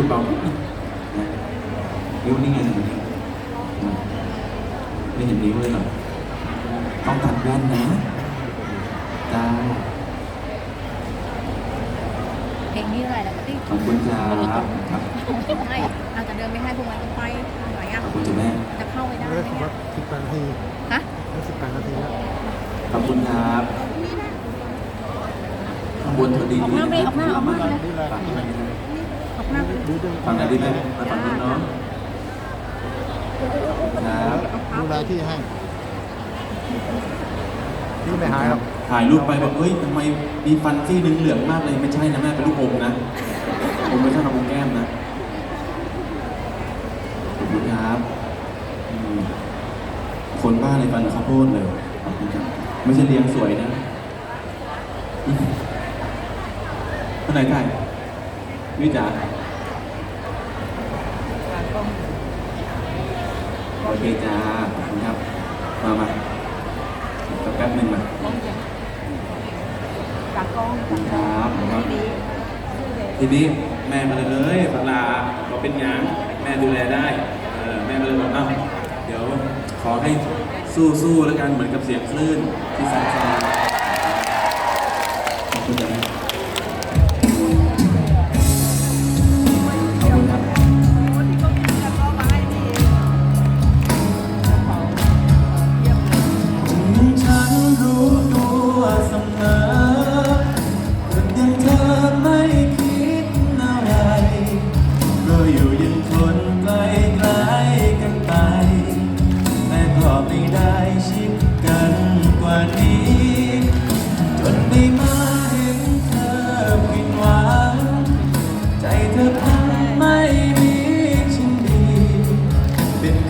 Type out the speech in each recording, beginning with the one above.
คุณเบานิดนึงนะนิ้วนี่ไงนิ้วนี่นะไม่เห็นนิ้วเลยเหรอต้องตัดแว่นนะจ้าเพลงนี้อะไรแล้วก็ติ๊กขอบคุณครับครับไม่เราจะเดินไปให้พวกมันไปไหนอะขอบคุณจ้าแม่ จะเข้าไปได้เรื่องไหมผมเนี่ว่ายสิบแปดนาทีฮะได้สิบแปดนาทีแล้วขอบคุณครับข้างบนเธอดีออกหน้าไปออกหน้าออกหน้าไปเลย ฝากที่ไหนนะออกหน้าไปเลยดูดึงฝั่งไหนดีไหมมาฝั่งนู้เนาะครับดูรายที่ให้ที่ไม่หายครับถ่ายรูปไปบอกเฮ้ยทำไมมีฟันซี่นึงเหลืองมากเลยไม่ใช่นะแม่เป็นลูกอมนะอมไม่ใช่ทำอมแก้มนะขอบคุณครับคนบ้าเลยฟันข้าวโพดเลยขอบคุณครับไม่ใช่เลี้ยงสวยนะคนไหนถ่ายวิจาโอเคจ้าขอบคุณครับ มามาสักแป๊บหนึ่งมาจากกล้องครับครับ ทีนี้แม่มาเลยเลยปลาเราเป็นหยังแม่ดูแลได้แม่มาเลยบอกเอ้าเดี๋ยวขอให้สู้ๆแล้วกันเหมือนกับเสียงคลื่นที่สั่นๆขอบคุณจ้ะแ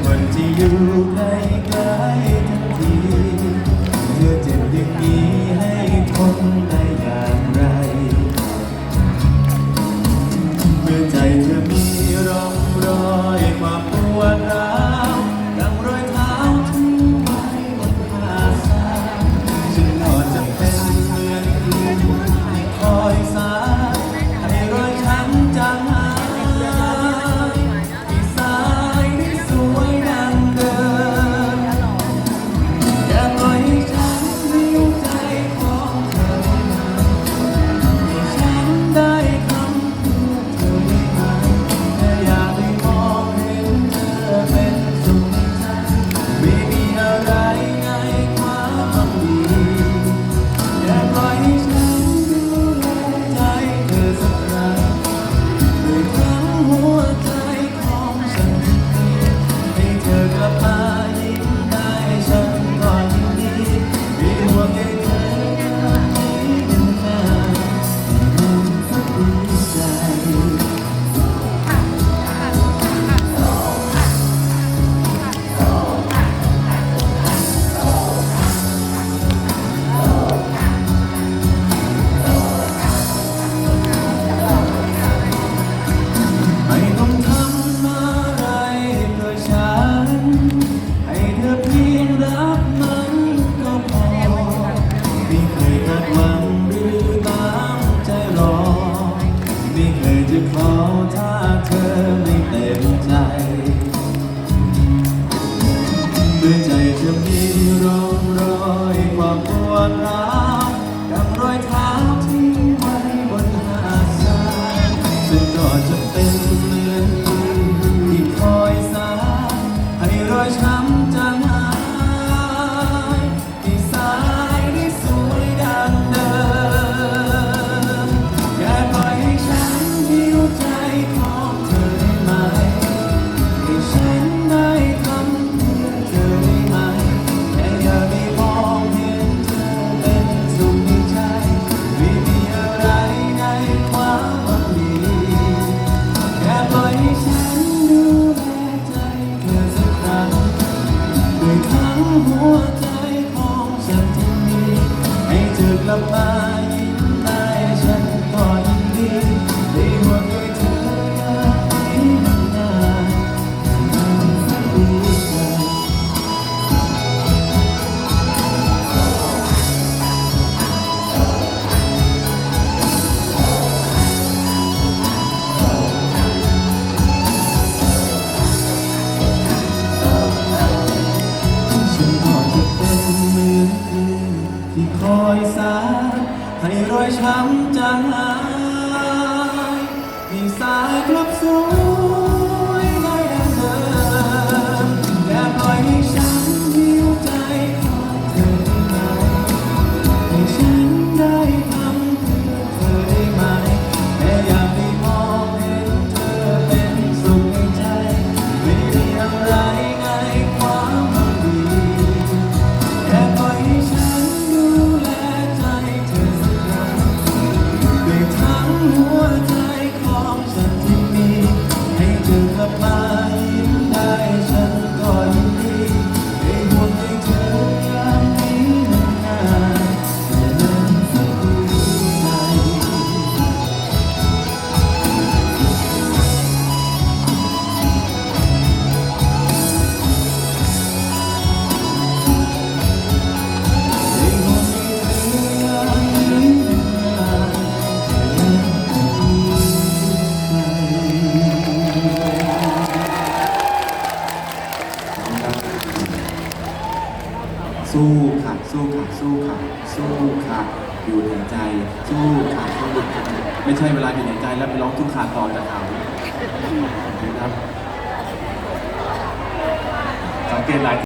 คนที่อยู่ใกล้ใกล้ทันทีเพื่อเจ็บอย่างนี้ให้ทน อยสาให้รอยช้ำจางหายมีสายกลับสู่ เธ ค่ะสู้ค่ะสู้ค่ะอยู่ในใจสู้ค่ะสู้ค่ะไม่ใช่เวลาอยู่ในใจแล้วไปร้องทุกขาต่อจากเขานะครับสังเกตหลาย